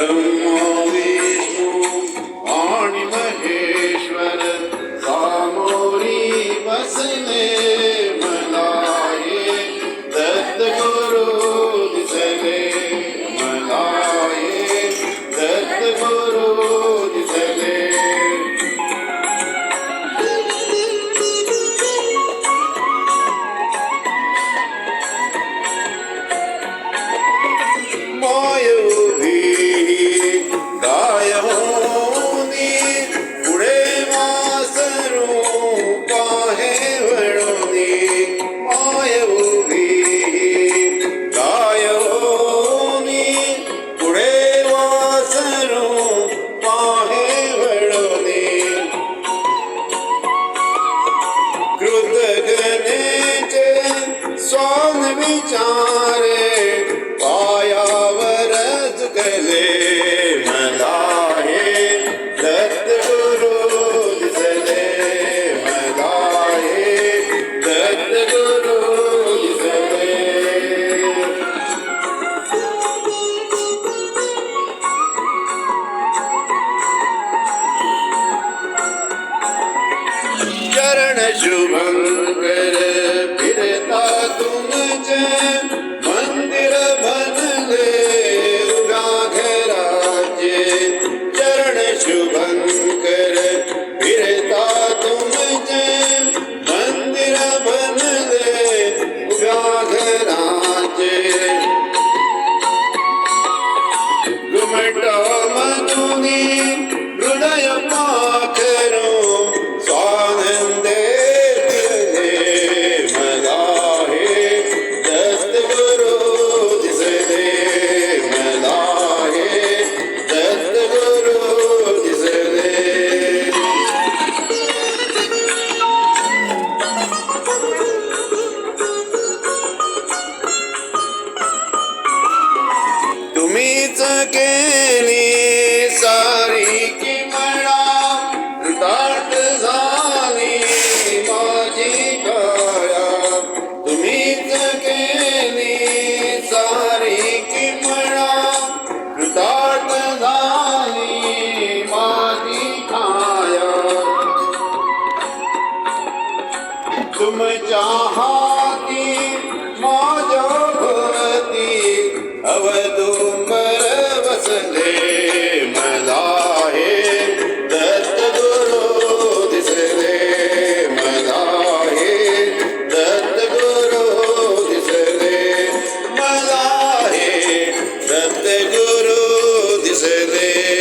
Oh. Swan विचारे पायावर झुकले मला हे दत्त गुरु दिसले मला हे दत्त गुरु दिसले चरण शुभंकर फिरता तुमचे मंदिर बनले घराचे चरण शुभंकर फिरता तुमचे मंदिर बनले घराचे केली सारी की किमळा कृतार्थ झाली माझी काया तुम्हीच केली सारी की किमळा कृतार्थ झाली माझी काया तुमच्या हाती माझ्या